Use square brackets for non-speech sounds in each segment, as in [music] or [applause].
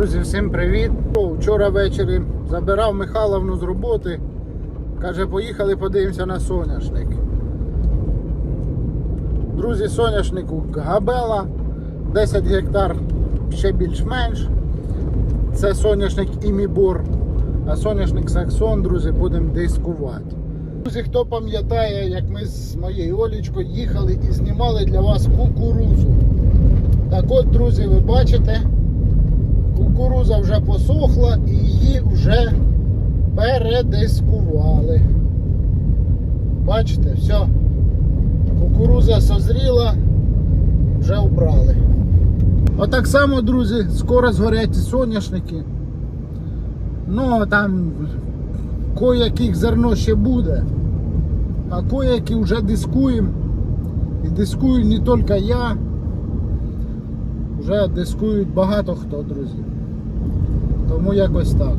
Друзі, всім привіт! Вчора ввечері забирав Михайловну з роботи. Каже, поїхали подивимося на соняшник. Друзі, соняшнику габела, 10 гектар ще більш-менш. Це соняшник імібор, а соняшник Саксон, друзі, будемо дискувати. Друзі, хто пам'ятає, як ми з моєю Олічкою їхали і знімали для вас кукурузу. Так от, друзі, ви бачите, кукуруза вже посохла і її вже передискували. Бачите, все. Кукуруза созріла, вже убрали. Отак само, друзі, скоро згорять соняшники. Ну, там кое-яких зерно ще буде, а кое-які вже дискуємо. І дискую не тільки я. Вже дискують багато хто, друзі. Тому якось так.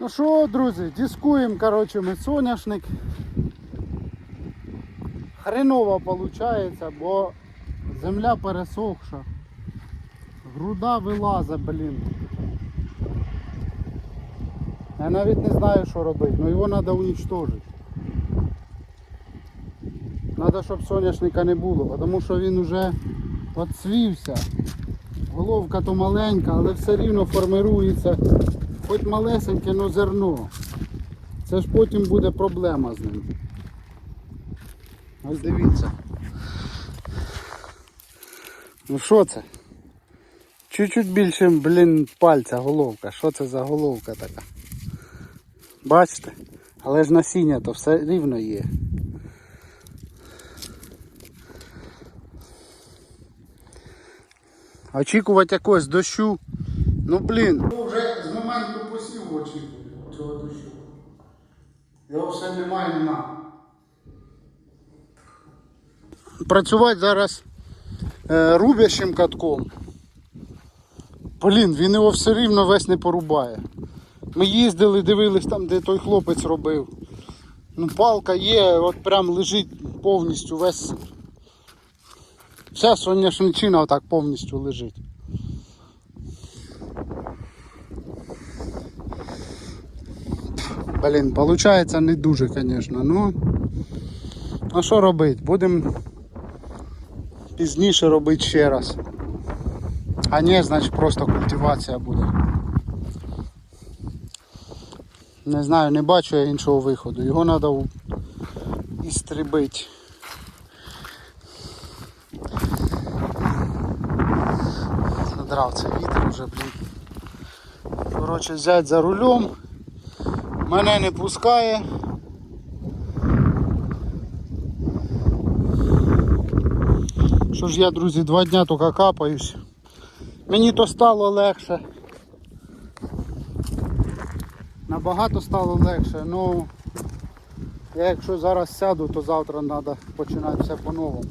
Ну що, друзі, дискуємо, коротше, ми соняшник. Хреново виходить, бо земля пересохша. Груда вилазить, блін. Я навіть не знаю, що робити, але його треба уничтожити. Треба, щоб соняшника не було, тому що він вже відсвівся. Головка то маленька, але все рівно формирується хоч малесеньке, але зерно. Це ж потім буде проблема з ним. Ось дивіться. Ну що це? Чуть-чуть більше, блін, пальця головка. Що це за головка така? Бачите? Але ж насіння то все рівно є. Очікувати якогось дощу. Ну блін. Вже з моменту посіву очікую цього дощу. Його все немає нема. Працювати зараз е, рубящим катком. Блін, він його все рівно весь не порубає. Ми їздили, дивились там, де той хлопець робив. Ну, палка є, от прям лежить повністю весь. Вся соняшничина отак повністю лежить. Блін, виходить не дуже, звісно. Ну, а що робити? Будемо пізніше робити ще раз. А ні, значить просто культивація буде. Не знаю, не бачу я іншого виходу. Його треба істребити. Задрав це вітер вже, блін. Коротше, взять за рулем. Мене не пускає. Що ж я, друзі, два дня тільки капаюсь. Мені то стало легше. Набагато стало легше, ну я якщо зараз сяду, то завтра треба починати все по-новому.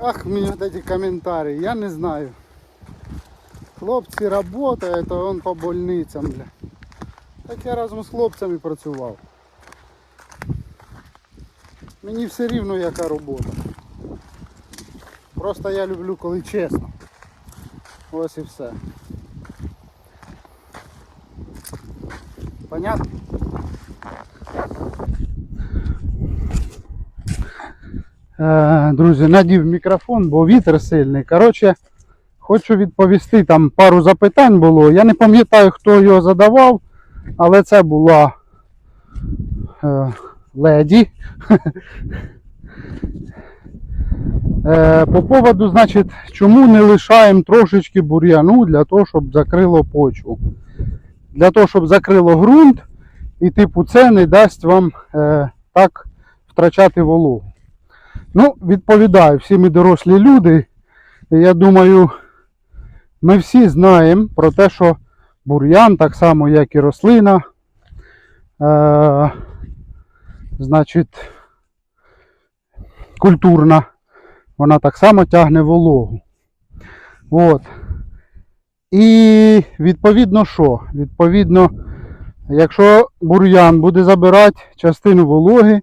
Ах, мені ці коментарі, я не знаю. Хлопці працюють, то він по больницям, бля. Так я разом з хлопцями працював. Мені все рівно яка робота. Просто я люблю коли чесно. Ось і все. Понятно? Друзі, надів мікрофон, бо вітер сильний. Коротше, хочу відповісти, там пару запитань було. Я не пам'ятаю, хто його задавав, але це була е, леді. Е, По поводу, значить, чому не лишаємо трошечки бур'яну для того, щоб закрило почву. Для того, щоб закрило ґрунт, і типу це не дасть вам е, так втрачати вологу. Ну, відповідаю, всі ми дорослі люди. Я думаю, ми всі знаємо про те, що бур'ян, так само як і рослина, е, значить, культурна, вона так само тягне вологу. От. І відповідно що? Відповідно, Якщо бур'ян буде забирати частину вологи,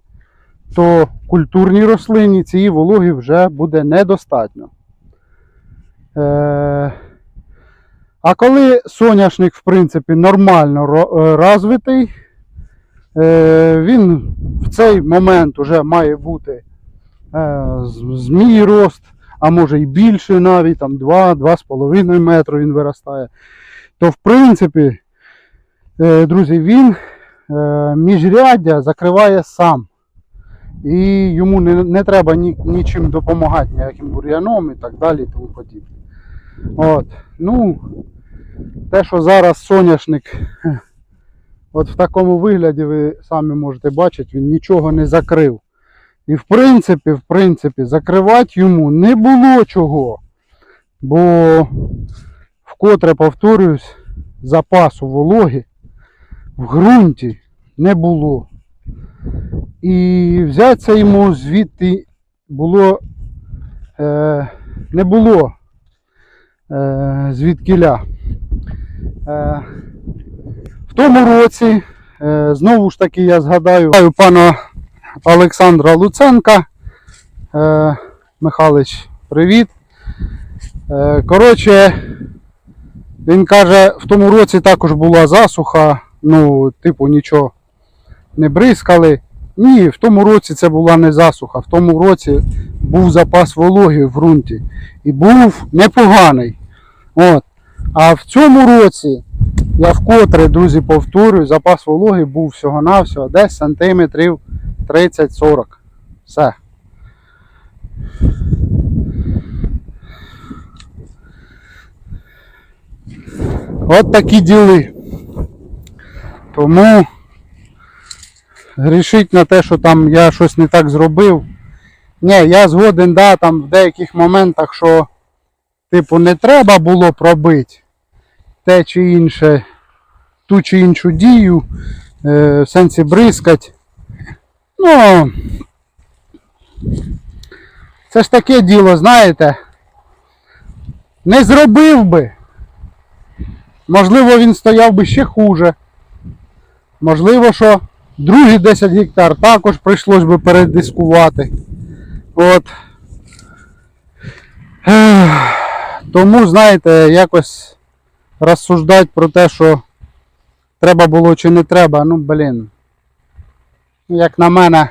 то культурній рослині цієї вологи вже буде недостатньо. Е, а коли соняшник, в принципі, нормально е, розвитий, е, він в цей момент вже має бути змій рост, а може і більше навіть, там 2-2,5 метри він виростає. То, в принципі, друзі, він міжряддя закриває сам. І йому не, не треба ні, нічим допомагати, ніяким бур'яном і так далі і тому подібне. От. Ну, те, що зараз соняшник [laughs] от в такому вигляді ви самі можете бачити, він нічого не закрив. І в принципі, в принципі, закривати йому не було чого. Бо, вкотре повторюсь, запасу вологи в ґрунті не було. І взятися йому звідти було е, не було е, звідкіля. Е, в тому році, знову ж таки, я згадаю пана Олександра Луценка. Е, Михайлович, привіт. Коротше, він каже, в тому році також була засуха, ну, типу, нічого не бризкали. Ні, в тому році це була не засуха, в тому році був запас вологи в ґрунті. І був непоганий. От. А в цьому році, я вкотре, друзі, повторюю, запас вологи був всього-навсього десь сантиметрів 30-40. Все. От такі діли. Тому грішить на те, що там я щось не так зробив. Ні, я згоден, да, там в деяких моментах, що типу не треба було пробити те чи інше, ту чи іншу дію, е, в сенсі бризкать. Ну, це ж таке діло, знаєте. Не зробив би. Можливо, він стояв би ще хуже. Можливо, що другі 10 гектар також прийшлось би передискувати. От. Тому, знаєте, якось розсуждати про те, що треба було чи не треба, ну блін. Як на мене.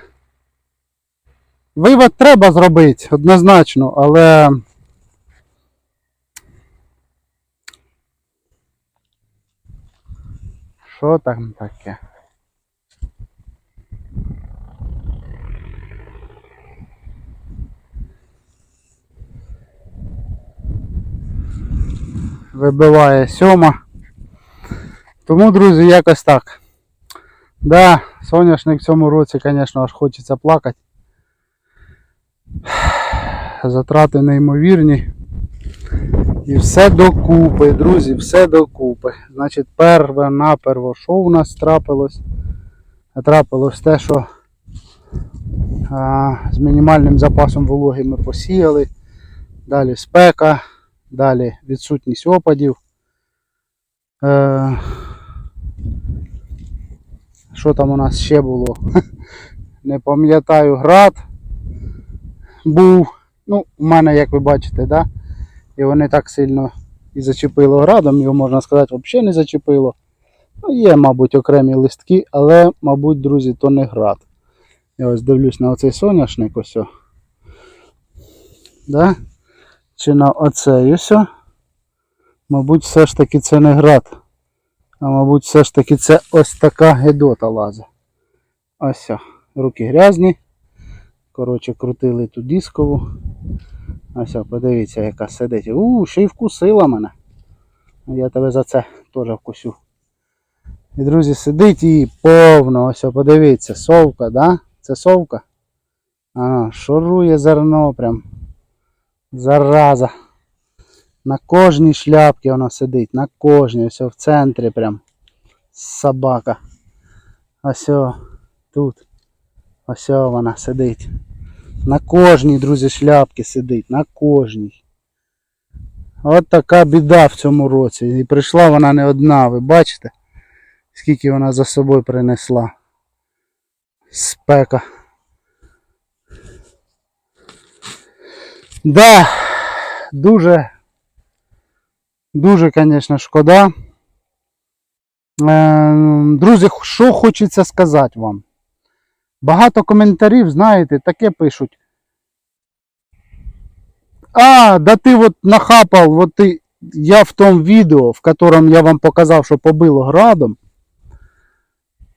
Вивод треба зробити, однозначно, але. Що там таке? Вибиває сьома. Тому, друзі, якось так. Да, соняшник в цьому році, звісно, аж хочеться плакати. Затрати неймовірні. І все докупи, друзі, все докупи. Значить, перше наперво, що у нас трапилось? Трапилось те, що а, з мінімальним запасом вологи ми посіяли. Далі спека, далі відсутність опадів. Е, що там у нас ще було? [laughs] Не пам'ятаю, град був. Ну, у мене, як ви бачите, да? і вони так сильно і зачепило градом, його можна сказати, взагалі не зачепило. Ну, є, мабуть, окремі листки, але, мабуть, друзі, то не град. Я ось дивлюсь на оцей соняшник ось. Да? Чи на оцей ось. Мабуть, все ж таки це не град. А мабуть, все ж таки це ось така гедота лазить. Ось. Руки грязні. Коротше, крутили ту дискову. Ось, подивіться, яка сидить. У, ще й вкусила мене. Я тебе за це теж вкусю. І, друзі, сидить і повно. Ось, подивіться, совка, да? Це совка. А, шурує зерно прям. Зараза. На кожній шляпці вона сидить, на кожній, ось в центрі прям. Собака. Ось тут. Ось вона сидить. На кожній, друзі, шляпки сидить, на кожній. От така біда в цьому році. І прийшла вона не одна, ви бачите? Скільки вона за собою принесла. Спека. Да, дуже, дуже, звісно, шкода. Е, Друзі, що хочеться сказати вам? Багато коментарів, знаєте, таке пишуть. А, да ти вот нахапал, вот ты, я в том видео, в котором я вам показав, що побило градом.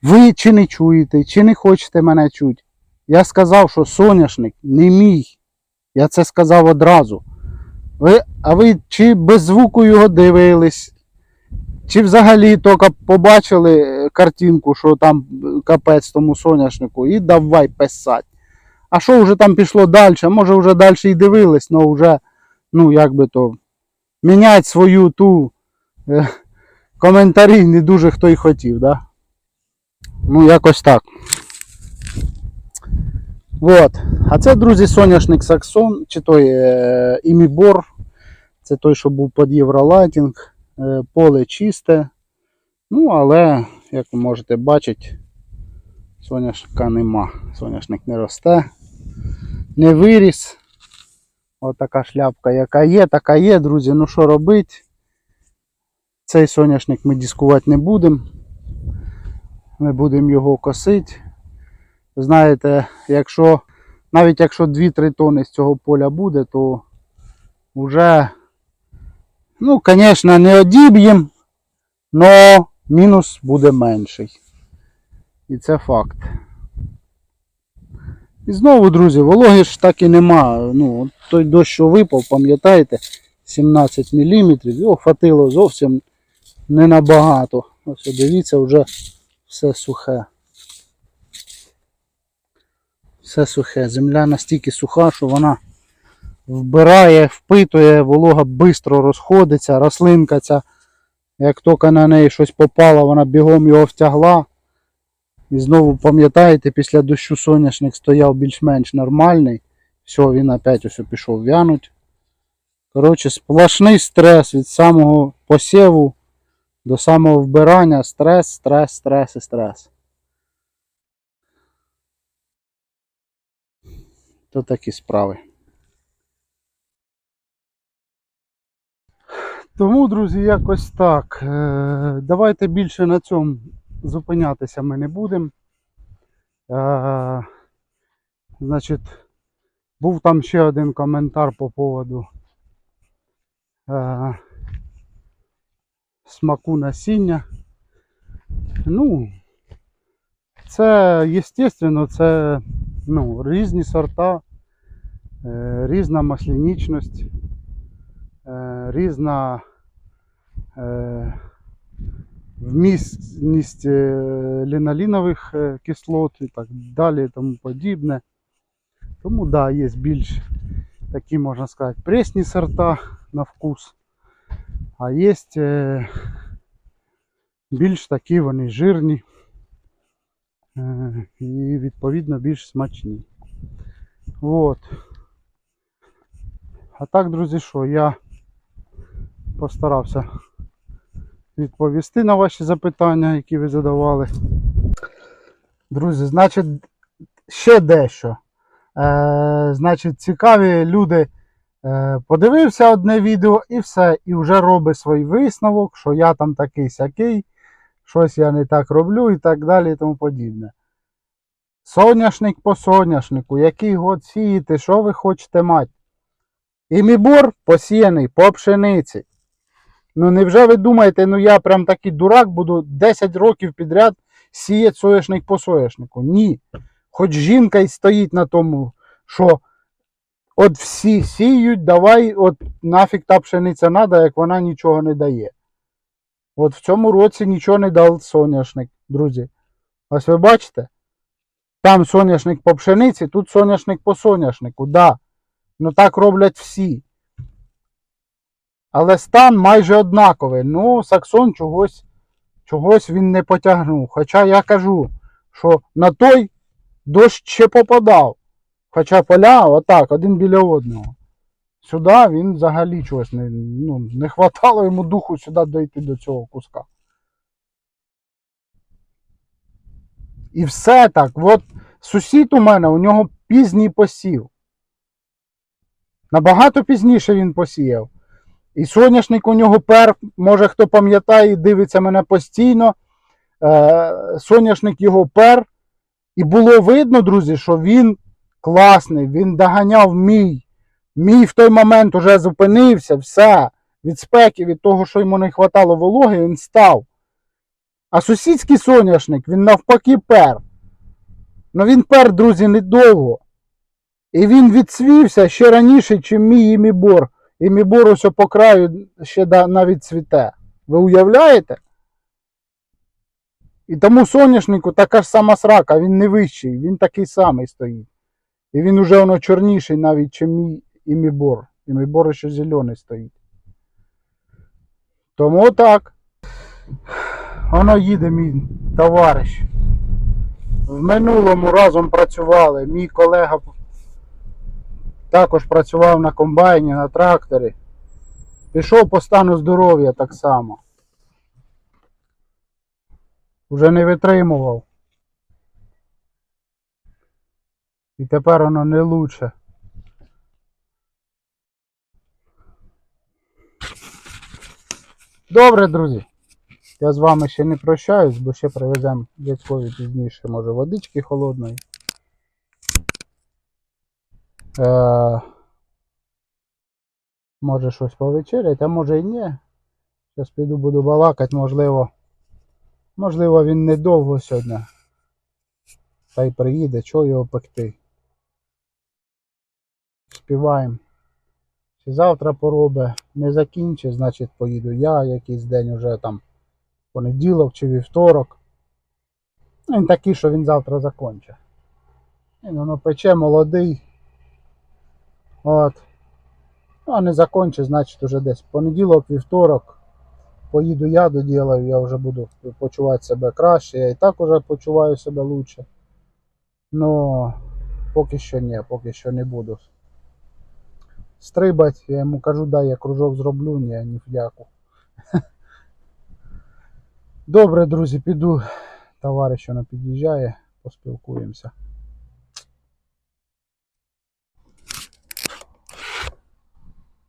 Ви чи не чуєте, чи не хочете мене чути. Я сказав, що соняшник не мій. Я це сказав одразу. Ви, а ви чи без звуку його дивились, чи взагалі тільки побачили е, картинку, що там е, капець тому соняшнику, і давай писати. А що вже там пішло далі? Може вже далі і дивились, але вже, ну як би то, міняти свою ту е, коментарі не дуже хто й хотів, да? Ну, якось так. Вот. А це, друзі, соняшник Саксон, чи той е, Імібор. Це той, що був під Євролайтінг. Е, поле чисте. Ну, але, як ви можете бачити, соняшника нема. Соняшник не росте, не виріс. Отака шляпка, яка є, така є, друзі. Ну що робити? Цей соняшник ми дискувати не будемо. Ми будемо його косити. Знаєте, якщо навіть якщо 2-3 тони з цього поля буде, то вже, ну, звісно, не одіб'єм, але мінус буде менший. І це факт. І знову, друзі, вологи ж так і нема. Ну, той дощ, що випав, пам'ятаєте, 17 мм, його хватило зовсім не набагато. Ось дивіться, вже все сухе. Все сухе. Земля настільки суха, що вона вбирає, впитує, волога швидко розходиться, рослинка ця, як тільки на неї щось попало, вона бігом його втягла. І знову пам'ятаєте, після дощу соняшник стояв більш-менш нормальний. Все, він опять ось пішов вянуть. Коротше, сплошний стрес від самого посіву до самого вбирання. Стрес, стрес, стрес і стрес. То такі справи. Тому, друзі, якось так. Е, Давайте більше на цьому зупинятися ми не будемо. Е, Значить, був там ще один коментар по поводу е, смаку насіння. Ну, це, естественно, це ну, різні сорта, е, різна маслянічність, е, різна е, вмісність лінолінових кислот і так далі і тому подібне. Тому да, є більш такі, можна сказати, пресні сорта на вкус. А є е, більш такі вони жирні е, і відповідно більш смачні. От. А так, друзі, що я постарався відповісти на ваші запитання, які ви задавали. Друзі, значить, ще дещо. Е, значить, цікаві люди подивився одне відео і все, і вже робить свій висновок, що я там такий сякий, щось я не так роблю і так далі і тому подібне. Соняшник по соняшнику, який год сієте, що ви хочете мати? Імібор посіяний по пшениці. Ну невже ви думаєте, ну я прям такий дурак буду 10 років підряд сіяти соняшник по соняшнику? Ні. Хоч жінка й стоїть на тому, що от всі сіють, давай, от нафіг та пшениця надо, як вона нічого не дає. От в цьому році нічого не дав соняшник, друзі. Ось ви бачите? Там соняшник по пшениці, тут соняшник по соняшнику, да. Ну так роблять всі. Але стан майже однаковий. Ну, Саксон чогось, чогось він не потягнув. Хоча я кажу, що на той дощ ще попадав. Хоча поля отак, один біля одного. Сюди він взагалі чогось не, ну, не хватало йому духу сюди дойти до цього куска. І все так. От сусід у мене, у нього пізній посів. Набагато пізніше він посіяв. І соняшник у нього пер, може хто пам'ятає і дивиться мене постійно. Е, соняшник його пер. І було видно, друзі, що він класний, він доганяв мій. Мій в той момент уже зупинився, все. Від спеки, від того, що йому не вистачало вологи, він став. А сусідський соняшник, він навпаки пер. Ну він пер, друзі, недовго. І він відсвівся ще раніше, ніж мій імібор. Імібор ось по краю ще навіть цвіте. Ви уявляєте? І тому соняшнику така ж сама срака, він не вищий, він такий самий стоїть. І він уже воно чорніший навіть, чим мій імібор. Імібор ще зелений стоїть. Тому так. Воно їде мій товариш. В минулому разом працювали. Мій колега також працював на комбайні, на тракторі. Пішов по стану здоров'я так само. Уже не витримував. І тепер воно не лучше. Добре, друзі. Я з вами ще не прощаюсь, бо ще привеземо дядькові пізніше, може, водички холодної. Е, може щось повечерять, а може і ні. Зараз піду буду балакати, можливо. Можливо, він недовго сьогодні. Та й приїде, чого його пекти. Співаємо. Чи завтра поробе не закінчить, значить поїду я якийсь день уже там понеділок чи вівторок. Він такий, що він завтра закончить. Він воно пече молодий. От. Ну, а не закончить, значить уже десь понеділок, вівторок. Поїду я доділаю, я вже буду почувати себе краще. Я і так уже почуваю себе краще. Ну, поки що ні, поки що не буду. Стрибать, я йому кажу, дай я кружок зроблю, ні, ні вдяку. [laughs] Добре, друзі, піду. товаришу на під'їжджає, поспілкуємося.